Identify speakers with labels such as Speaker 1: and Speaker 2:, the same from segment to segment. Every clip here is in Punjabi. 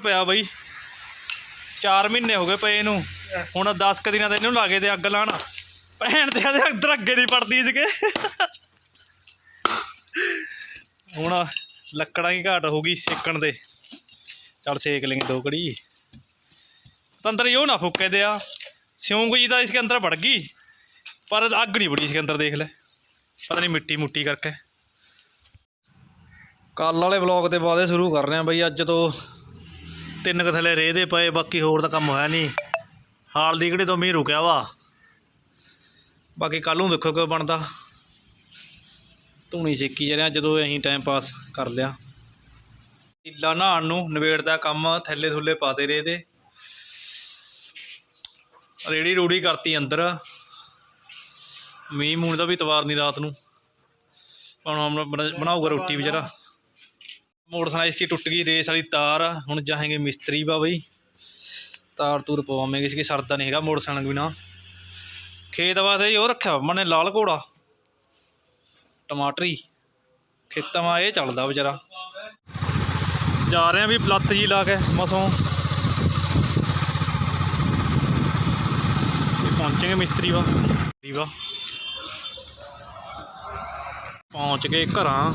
Speaker 1: ਪਿਆ ਬਈ। 4 ਮਹੀਨੇ ਹੋ ਗਏ ਪਏ ਇਹਨੂੰ। ਹੁਣ 10 ਕ ਦਿਨਾਂ ਦੇ ਇਹਨੂੰ ਲਾਗੇ ਤੇ ਅੱਗ ਲਾਣਾ ਭੈਣ ਤੇ ਇਹਦੇ ਅੰਦਰ ਅੱਗੇ ਨਹੀਂ ਪੜਦੀ ਸੀਗੇ। ਹੁਣ ਲੱਕੜਾਂ ਹੀ ਘਾਟ ਹੋ ਗਈ ਸੇਕਣ ਦੇ। ਚੱਲ ਸੇਕ ਲੈਂਗੇ ਦੋ ਕੜੀ ਅੰਦਰ ਯੋ ਨਾ ਫੁੱਕੇ ਦਿਆ ਸਿਉਂਕ ਜੀ ਤਾਂ ਇਸਕੇ ਅੰਦਰ ਵੜ ਗਈ। ਪਰ ਅੱਗ ਨਹੀਂ ਬੜੀ ਇਸਕੇ ਅੰਦਰ ਦੇਖ ਲੈ। ਪਤਾ ਨਹੀਂ ਮਿੱਟੀ ਮੁੱਟੀ ਕਰਕੇ। ਕੱਲ ਵਾਲੇ ਵਲੌਗ ਤੇ ਬਾਅਦ ਸ਼ੁਰੂ ਕਰ ਰਹੇ ਆ ਬਈ। ਅੱਜ ਤੋਂ ਤਿੰਨ ਕੁ ਥੱਲੇ ਰੇਹ ਦੇ ਪਏ, ਬਾਕੀ ਹੋਰ ਤਾਂ ਕੰਮ ਹੋਇਆ ਨਹੀਂ। ਹਾਲ ਦੀ ਕਿਹੜੇ ਤੋਂ ਮੀਂਹ ਰੁਕਿਆ ਵਾ? ਬਾਕੀ ਕੱਲ ਨੂੰ ਦੇਖੋ ਕੀ ਬਣਦਾ। ਧੂਣੀ ਸੇਕੀ ਜਾ ਰਿਹਾ ਜਦੋਂ ਅਸੀਂ ਟਾਈਮ ਪਾਸ ਕਰ ਲਿਆ। ਇੱਲਾ ਨਹਾਉਣ ਨੂੰ ਨਵੇੜ ਦਾ ਕੰਮ, ਥੱਲੇ ਥੁੱਲੇ ਪਾਤੇ ਰਹੇ ਦੇ। ਰੇੜੀ ਰੂੜੀ ਕਰਤੀ ਅੰਦਰ। ਮੀਂਹ ਮੂੰਹ ਦਾ ਵੀ ਤਵਾਰ ਨਹੀਂ ਰਾਤ ਨੂੰ। ਹੁਣ ਬਣਾਊਗਾ ਰੋਟੀ ਵਿਚਾਰਾ। ਮੋਟਰਸਾਈਕਲ ਇਸ ਟੁੱਟ ਗਈ, ਰੇਸ ਵਾਲੀ ਤਾਰ, ਹੁਣ ਜਾਹਾਂਗੇ ਮਿਸਤਰੀ ਬਾ ਬਈ। ਤਾਰ ਤੂਰ ਪਵਾਵਾਂਗੇ, ਇਸ ਸਰਦਾ ਨਹੀਂ ਹੈਗਾ ਮੋਟਰਸਾਈਕਲ ਬਿਨਾ ਖੇਤ ਵਾਸਤੇ ਉਹ ਰੱਖਿਆ ਮਨੇ ਲਾਲ ਘੋੜਾ। ਟਮਾਟਰੀ। ਖੇਤਾਂ ਮਾ ਇਹ ਚੱਲਦਾ ਵਿਚਾਰਾ। ਜਾ ਰਹੇ ਆ ਵੀ ਲੱਤ ਜੀ ਲਾ ਕੇ ਮਸੋਂ। ਇਹ ਪਹੁੰਚेंगे ਮਿਸਤਰੀ ਵਾ। ਮਿਸਤਰੀ ਵਾ। ਪਹੁੰਚ ਗਏ ਘਰਾਂ।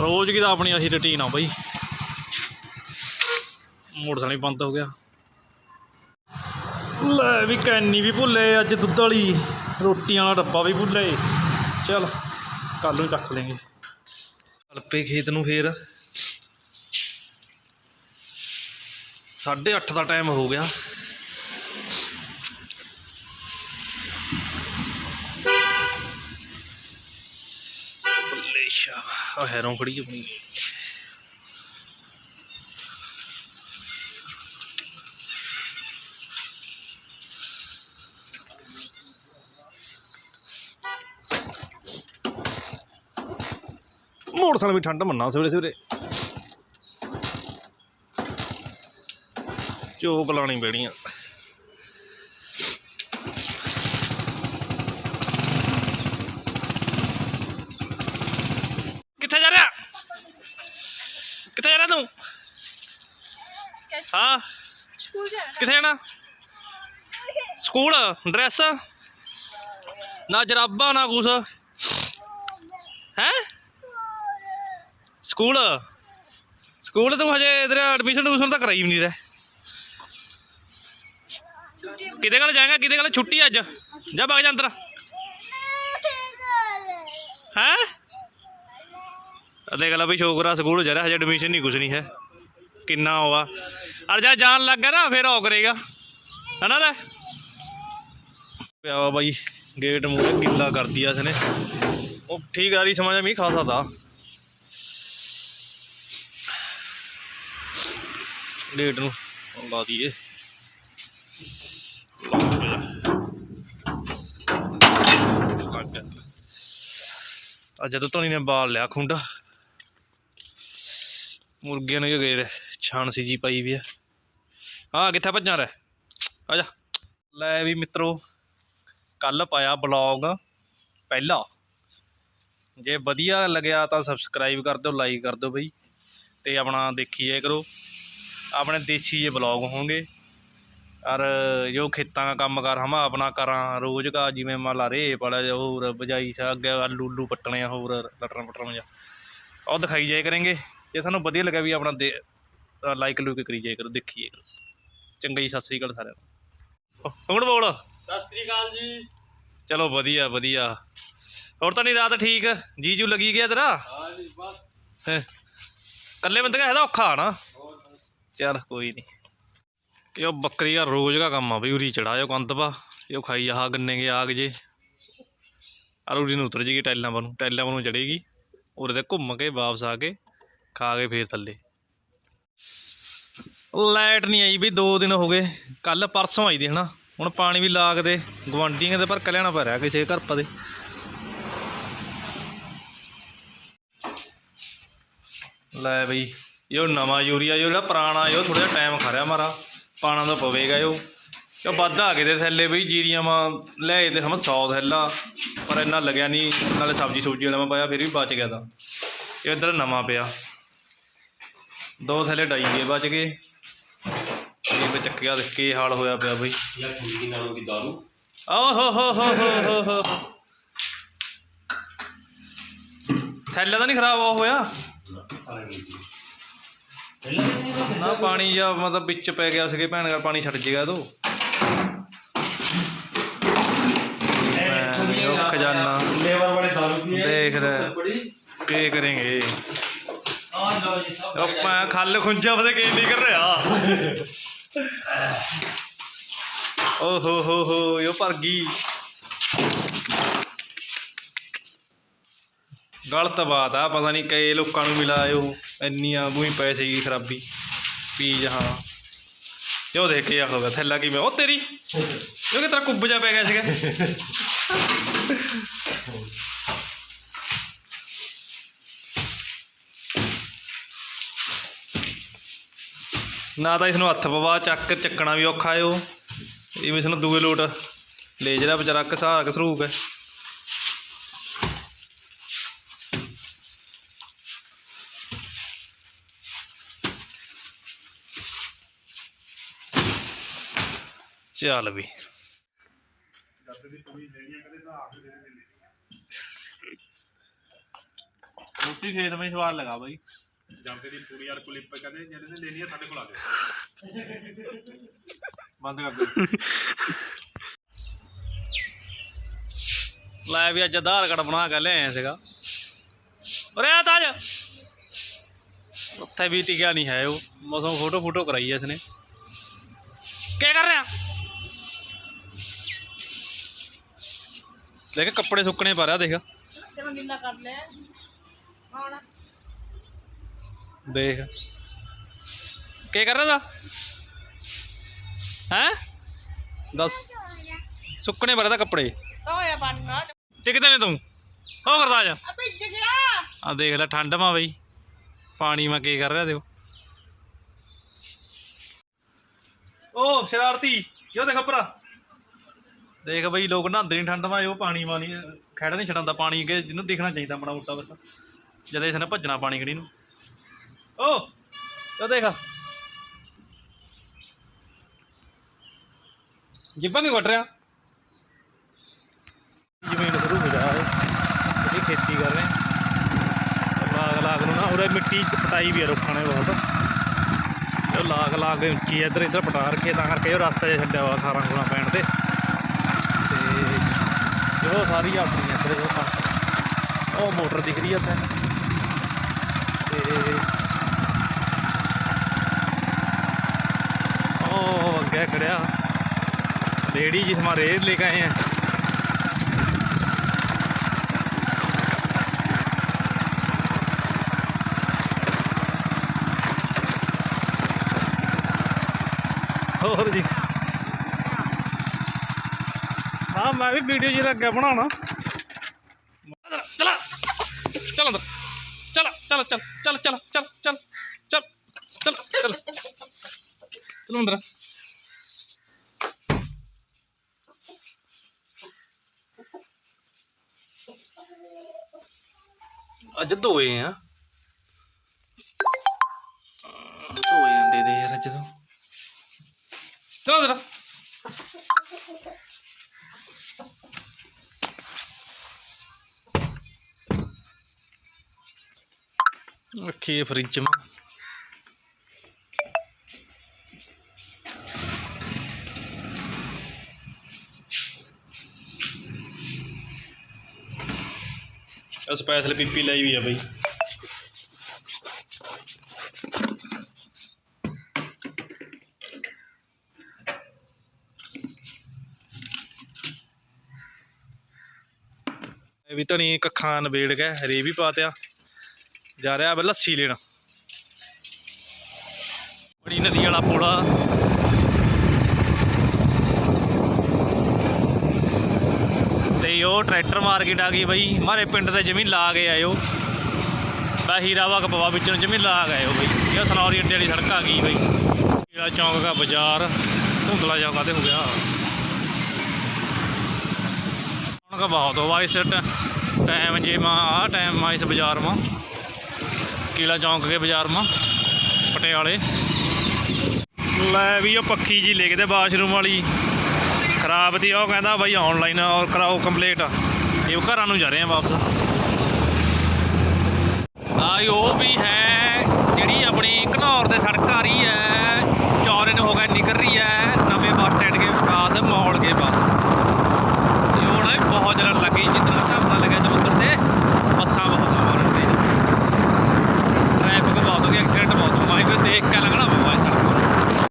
Speaker 1: ਰੋਜ਼ ਕੀ ਤਾਂ ਆਪਣੀ ਅਸੀਂ ਰੁਟੀਨ ਆ ਬਈ। ਮੋਟਰਸਾਈਕਲ ਬੰਦ ਹੋ ਗਿਆ। ਲੈ ਵੀ ਕੈਨੀ ਵੀ ਭੁੱਲੇ, ਅੱਜ ਦੁੱਧ ਵਾਲੀ ਰੋਟੀਆਂ ਵਾਲਾ ਡੱਬਾ ਵੀ ਭੁੱਲੇ। ਚਲ ਕੱਲ ਨੂੰ ਚੱਕ ਲੈਂਗੇ ਚੱਲ ਖੇਤ ਨੂੰ ਫੇਰ। 8:30 ਦਾ ਟਾਈਮ ਹੋ ਗਿਆ। ਬੱਲੇ ਸ਼ਾ ਆ ਹੈਰੋਂ ਖੜੀ ਆਪਣੀ ਮੋਟਰਸਾਈਕਲ ਵੀ ਠੰਡ ਮੰਨਾ ਸਵੇਰੇ ਸਵੇਰੇ। ਚੋਕ ਲਾਣੀ ਪੈਣੀ ਆ ਹਾਂ।
Speaker 2: ਸਕੂਲ ਜਾਣਾ।
Speaker 1: ਕਿੱਥੇ ਜਾਣਾ? School dress? ਨਾ ਜਰਾਬਾਂ ਨਾ ਕੁਛ। ਹੈ? ਸਕੂਲ? ਸਕੂਲ ਤੂੰ ਹਜੇ ਤੇਰਾ ਐਡਮਿਸ਼ਨ ਐਡਮਿਸ਼ਨ ਤਾਂ ਕਰਾਈ ਵੀ ਨਹੀਂ ਰਹਿ। ਕਿਹਦੇ ਕੋਲ ਜਾਏਗਾ ਕਿਹਦੇ ਕੋਲ ਛੁੱਟੀ ਅੱਜ। ਜਾ ਵਗ ਜਾ ਅੰਦਰ। ਹੈ? ਦੇਖ ਲੈ ਵੀ ਛੋਕਰਾ ਸਕੂਲ ਜਾ ਰਿਹਾ ਹਜੇ ਐਡਮਿਸ਼ਨ ਨਹੀਂ ਕੁਛ ਨਹੀਂ ਹੈ। ਕਿੰਨਾ ਹੋਆ। ਅਰ ਜਾ ਜਾਣ ਲੱਗ ਗਿਆ ਨਾ, ਫਿਰ ਉਹ ਕਰੇਗਾ। ਹਨਾ ਲੈ? ਪਿਆ ਵਾ ਬਾਈ, ਗੇਟ ਮੂਹਰੇ ਗਿੱਲਾ ਕਰ ਦਿਆ ਇਸਨੇ। ਉਹ ਠੀਕ ਆ ਰਹੀ ਸਮਝ ਮੀਂਹ ਖਾਸਾ ਤਾ ਗੇਟ ਨੂੰ ਲਾ ਦਈਏ। ਅੱਜ ਜਦੋਂ ਧੋਣੀ ਨੇ ਬਾਲ ਲਿਆ ਖੁੰਡਾ ਮੁਰਗਿਆਂ ਨੂੰ ਗਏ ਛਾਣ ਸੀ ਜੀ ਪਾਈ ਵੀ ਆ। ਹਾਂ ਕਿੱਥੇ ਭੱਜਾਂ ਰਹਿ? ਆ ਜਾ। ਲੈ ਵੀ ਮਿੱਤਰੋ, ਕੱਲ ਪਾਇਆ ਬਲੌਗ ਪਹਿਲਾ। ਜੇ ਵਧੀਆ ਲੱਗਿਆ ਤਾਂ ਸਬਸਕ੍ਰਾਈਬ ਕਰ ਦਿਓ ਲਾਈਕ ਕਰ ਦਿਓ ਬਈ। ਤੇ ਆਪਣਾ ਦੇਖੀ ਜਾਇਆ ਕਰੋ, ਆਪਣੇ ਦੇਸੀ ਜੇ ਬਲੌਗ ਹੋਣਗੇ। ਔਰ ਜੋ ਖੇਤਾਂ ਦਾ ਕੰਮ ਕਰ, ਹਮਾ ਆਪਣਾ ਕਰਾਂ, ਰੋਜ਼ ਦਾ ਜਿਵੇਂ ਮੰਨ ਲਾ ਰੇ ਪੜਾ ਹੋਰ, ਬਜਾਈ ਸਾ, ਅੱਗੇ ਆਲੂ ਉਲੂ ਪੱਟਣੇ ਆ ਹੋਰ ਲਟਣ ਪਟਣ ਜਾ। ਉਹ ਦਿਖਾਈ ਜਾਇਆ ਕਰਾਂਗੇ। ਜੇ ਤੁਹਾਨੂੰ ਵਧੀਆ ਲੱਗਾ ਵੀ ਆਪਣਾ ਦੇ ਲਾਈਕ ਲੂਕ ਕਰੀ ਜਾਇਆ ਕਰੋ ਦੇਖੀ ਜਾਇਆ ਕਰੋ ਚੰਗਾ ਜੀ ਸਤਿ ਸ੍ਰੀ ਅਕਾਲ ਸਾਰਿਆਂ ਨੂੰ। ਹੁਣ ਬੋਲ?
Speaker 3: ਸਤਿ ਸ੍ਰੀ ਅਕਾਲ ਜੀ।
Speaker 1: ਚਲੋ ਵਧੀਆ ਵਧੀਆ। ਹੋਰ ਤਾਂ ਨਹੀਂ ਰਾਤ ਠੀਕ? ਜੀਜੂ ਲੱਗੀ ਗਿਆ ਤੇਰਾ?
Speaker 3: ਹਾਂ ਜੀ ਬਸ।
Speaker 1: ਹੈਂ। ਇਕੱਲੇ ਬੰਦੇ ਦਾ ਇਹਦਾ ਔਖਾ ਨਾ। ਚੱਲ ਕੋਈ ਨਹੀਂ। ਇਹ ਉਹ ਬੱਕਰੀ ਦਾ ਰੋਜ਼ ਦਾ ਕੰਮ ਆ ਬਈ ਉਰੀ ਚੜਾਇਓ ਕੰਦ ਪਾ ਇਹ ਖਾਈ ਆਹ ਗੰਨੇ ਕੇ ਆਗ ਜੇ। ਆ ਉਰੀ ਨੂੰ ਉਤਰ ਜੇਗੀ ਨੂੰ ਟੈਲਾਂ ਪਰ ਨੂੰ ਚੜੇਗੀ। ਉਰੇ ਤੇ ਘੁੰਮ ਕੇ ਵਾਪਸ ਆ ਕੇ ਖਾ ਕੇ ਫੇਰ ਥੱਲੇ। ਲਾਈਟ ਨਹੀਂ ਆਈ ਵੀ 2 ਦਿਨ ਹੋ ਗਏ ਕੱਲ ਪਰਸੋਂ ਆਈ ਦੀ ਹਨਾ। ਹੁਣ ਪਾਣੀ ਵੀ ਲਾਗਦੇ ਗਵਾਂਢੀਆਂ ਦੇ ਪਰ ਕਲਿਆਣਾ ਪੈ ਰਿਹਾ ਕਿਸੇ ਘਰ ਪਾ ਦੇ। ਲੈ ਬਈ, ਇਹ ਨਵਾਂ ਯੂਰੀਆ ਜਿਹੜਾ ਪੁਰਾਣਾ, ਇਹ ਥੋੜਾ ਜਿਹਾ ਟਾਈਮ ਖਾ ਰਿਹਾ ਮਾਰਾ। ਪਾਣਾ ਤਾਂ ਪਵੇਗਾ ਇਹ ਇਹ ਵੱਧ ਆ ਗਏ ਤੇ ਥੱਲੇ ਬਈ, ਜੀਰੀਆਂ ਮਾ ਲੈ ਤੇ ਹਮ 100 ਥੈਲਾ। ਪਰ ਇੰਨਾ ਲੱਗਿਆ ਨਹੀਂ, ਨਾਲੇ ਸਬਜ਼ੀ ਸੁਬਜ਼ੀ ਵਾਲਾ ਮੈਂ ਪਾਇਆ, ਫਿਰ ਵੀ ਬਚ ਗਿਆ ਤਾਂ। ਇਹ ਇੱਧਰ ਨਵਾਂ ਪਿਆ। ਦੋ ਥੈਲੇ ਡਾਈਏ ਬਚ ਗਏ। ਇਹ ਵਿੱਚ ਚੱਕਿਆ ਦੇਖ ਕੀ ਹਾਲ ਹੋਇਆ ਪਿਆ ਬਈ।
Speaker 3: ਯਾਰ ਕੁੜੀ ਦੀ ਨਾਲੋਂ ਕੀ ਦਾਰੂ।
Speaker 1: ਓ ਹੋ ਹੋ ਹੋ ਹੋ ਹੋ ਥੈਲਾ ਤਾਂ ਨਹੀਂ ਖਰਾਬ ਹੋਇਆ। ਨਾ ਪਾਣੀ ਜਾਂ ਮਤਲਬ ਵਿੱਚ ਪੈ ਗਿਆ ਸੀਗੇ ਭੈਣ ਦਾ ਪਾਣੀ ਛੱਡ ਜੇਗਾ ਤੋ। ਖਜ਼ਾਨਾ
Speaker 3: ਲੇਬਰ ਵਾਲੇ ਦਾਰੂ ਪੀਏ।
Speaker 1: ਦੇਖ ਰਿਹਾ। ਕੀ ਕਰਾਂਗੇ?
Speaker 3: ਲਓ ਜੀ, ਸਭ
Speaker 1: ਉਹ ਮੈਂ ਖੱਲ ਖੁੰਝਾ ਪਤਾ ਕੀ ਨਹੀਂ ਰਿਹਾ ਓ ਹੋ ਹੋ ਹੋ ਇਹ ਭਰ ਗਈ ਗਲਤ ਬਾਤ ਆ, ਪਤਾ ਨਹੀਂ ਕਈ ਲੋਕਾਂ ਨੂੰ ਮਿਲਾਇਓ ਇੰਨੀਆਂ ਬੂਈ ਪੈਸੇ ਦੀ ਖਰਾਬੀ। ਪੀ ਜਹਾਂ। ਜੋ ਦੇਖ ਕੇ ਆ ਹੋ ਕਿਵੇਂ ਉਹ ਤੇਰੀ। ਜੋ ਤੇਰਾ ਕੁੱਬ ਜਾ ਪੈ ਗਿਆ ਸੀਗਾ। ਨਾ ਤਾਂ ਇਸ ਨੂੰ ਹੱਥ ਪਵਾ, ਚੱਕ, ਚੱਕਣਾ ਵੀ ਔਖਾ ਏ ਉਹ। ਇਹ ਇਸ ਨੂੰ ਦੂਏ ਲੋਟ ਲੈ ਜਿਹੜਾ ਵਿਚਾਰਾ ਘਸਾਰ ਘਸਰੂਕ ਹੈ ਚੱਲ ਵੀ। ਰੋਟੀ ਖੇਤ ਵਿੱਚ ਸਵਾਦ ਲਗਾ ਬਾਈ।
Speaker 2: ਜਾਂਦੇ ਦੀ ਪੂਰੀ ਯਾਰ ਕੁਲਿਪ ਕਹਿੰਦੇ ਜਿਹੜੇ ਨੇ ਲੈਣੀ ਆ ਸਾਡੇ ਕੋਲ ਆ ਜਾਓ।
Speaker 1: ਬੰਦ ਕਰ ਦੇ ਲੈ ਵੀ ਅੱਜ ਆਧਾਰ ਕਾਰਡ ਬਣਾ ਕੇ ਲਿਆਇਆ ਸੀਗਾ। ਉਰੇ ਆ ਤਾਜ। ਉੱਥੇ ਵੀ ਟਿਕਿਆ ਨਹੀਂ ਹੈ ਉਹ। ਮਸੋਂ ਫੋਟੋ ਫੋਟੋ ਕਰਾਈ ਐ ਇਸਨੇ। ਕੀ ਕਰ ਰਿਹਾ? ਦੇਖ ਕੱਪੜੇ ਸੁੱਕਣੇ ਪਾ ਰਿਹਾ ਦੇਖ।
Speaker 4: ਤੇ ਮੈਂ ਕਰ ਲਿਆ। ਹੁਣ
Speaker 1: ਦੇਖ। ਕੀ ਕਰ ਰਿਹਾ ਦਾ ਹੈ? ਦੱਸ। ਸੁੱਕਣੇ ਤਾ ਕੱਪੜੇ।
Speaker 4: ਹੋਇਆ ਪਾਣੀ
Speaker 1: ਟਿਕਦੇ ਨੇ ਤੂੰ। ਹੋ ਕਰਦਾ ਜਾ।
Speaker 4: ਆ ਭਿੱਜ ਗਿਆ
Speaker 1: ਆ ਦੇਖ ਲੈ ਠੰਡ ਮਾ ਬਈ। ਪਾਣੀ ਮਾ ਕੀ ਕਰ ਰਿਹਾ ਉਹ ਓ ਸ਼ਰਾਰਤੀ ਯੋ ਦੇਖ ਭਰਾ। ਦੇਖ ਬਈ ਲੋਕ ਨਹਾਉਂਦੇ ਨਹੀਂ ਠੰਡ ਮਾ ਉਹ ਪਾਣੀ ਮਾ ਨਹੀਂ ਖੜਾ ਨਹੀਂ ਛਡਾਉਂਦਾ ਪਾਣੀ ਕਿ ਜਿਹਨੂੰ ਦਿਖਣਾ ਚਾਹੀਦਾ ਮਾੜਾ ਮੋਟਾ ਬਸ। ਜਦ ਇਸ ਨੇ ਭੱਜਣਾ ਪਾਣੀ ਖੜੀ ਨੂੰ। ਓ ਯੋ ਦੇਖ। ਜਿੱਬਾਂ ਕੀ ਵੱਟ ਰਿਹਾ? ਜ਼ਮੀਨ ਸ਼ੁਰੂ ਹੋ ਜਾ ਇਹਦੀ ਖੇਤੀ ਕਰ ਰਹੇ। ਲਾਗ ਲਾਗ ਨੂੰ ਨਾ ਉਰੇ ਮਿੱਟੀ ਪਟਾਈ ਵੀ ਆ ਰੁੱਖਾਂ ਨੇ ਬਹੁਤ। ਉਹ ਲਾਗ ਲਾਗ ਦੇ ਉੱਚੀ ਇੱਧਰ ਇੱਧਰ ਪਟਾ ਰੱਖੇ ਤਾਂ ਕਰਕੇ ਉਹ ਰਸਤਾ ਜਿਹਾ ਛੱਡਿਆ ਵਾ ਖਾਰਾਂ ਖੂਰਾਂ ਪੈਣ ਤੇ। ਤੇ ਉਹ ਸਾਰੀ ਆਪਣੀ ਇੱਧਰ ਉਹ ਮੋਟਰ ਦਿਖ ਰਹੀ ਆ ਤੇ ਉਹ ਅੱਗੇ ਖੜਿਆ। ਲੇਡੀ ਜਿਸ ਮਾ ਰੇਡ ਲੈ ਕੇ ਆਏ हैं ਹੋਰ ਜੀ। ਹਾਂ, ਮੈਂ ਵੀ ਵੀਡੀਓ ਜੀ ਲੱਗਾ ਬਣਾਉਣਾ। ਚਲਾ। ਚੱਲ ਅੰਦਰ। ਚੱਲ ਚਲ ਚਲ, ਚੱਲ, ਚਲ ਚਲ ਚਲ, ਚੱਲ ਚੱਲ ਚੱਲ। ਚਲ ਅੰਦਰ। ਅੱਜ ਦੋਏ ਆ। ਦੋਏ ਅੰਡੇ ਦੇ ਯਾਰ ਅੱਜ ਤੋਂ। ਚਲੋ ਜਰਾ। ਰੱਖੀਏ ਫਰਿੱਜ ਮਾ। ਸਪੈਸ਼ਲ ਪੀਪੀ ਲਈ ਵੀ ਆ ਬਈ। ਇਹ ਵੀ ਧਣੀ ਕੱਖਾਂ ਨਵੇੜ ਗਿਆ ਹਰੇ ਵੀ ਪਾਤਿਆ ਜਾ ਰਿਹਾ ਬਈ ਲੱਸੀ ਲੈਣ। ਬੜੀ ਨਦੀ ਵਾਲਾ ਪੁਲ ਆ ਤੇ ਉਹ ਟਰੈਕਟਰ ਮਾਰਕੀਟ ਆ ਗਈ ਬਈ। ਮਾਰੇ ਪਿੰਡ ਤੇ ਜ਼ਮੀਨ ਲਾ ਕੇ ਆਇਓ। ਬਾ ਹੀਰਾਵਾ ਕਪਵਾ ਵਿੱਚ ਨੂੰ ਜ਼ਮੀਨ ਲਾ ਕੇ ਆਇਓ ਬਈ। ਇਹ ਸਨੌਰੀ ਅੱਡੇ ਵਾਲੀ ਸੜਕ ਆ ਗਈ ਬਈ? ਜਿਹੜਾ ਚੌਂਕ ਦਾ ਬਾਜ਼ਾਰ, ਧੁੰਦਲਾ ਜਾ ਕਾਤੇ ਹੋ ਗਿਆ। ਹੁਣ ਕਾ ਬਹੁਤ ਹੋਵਾ ਟਾਈਮ ਜੇ ਮਾ ਆ ਟਾਈਮ ਮਾ ਇਸ ਬਾਜ਼ਾਰ ਮਾ ਕਿਲਾ ਚੌਂਕ ਕੇ ਬਾਜ਼ਾਰ ਮਾ ਪਟਿਆਲੇ। ਲੈ ਵੀ ਉਹ ਪੱਖੀ ਜੀ ਲਿਖਦੇ ਤੇ ਬਾਥਰੂਮ ਵਾਲੀ। ਖਰਾਬ ਦੀ ਉਹ ਕਹਿੰਦਾ ਬਾਈ ਆਨਲਾਈਨ ਔਰ ਕਰਾਓ ਕੰਪਲੀਟ ਇਹ ਘਰਾਂ ਨੂੰ ਜਾ ਰਹੇ ਆ ਵਾਪਸ। ਆਈ ਉਹ ਵੀ ਹੈ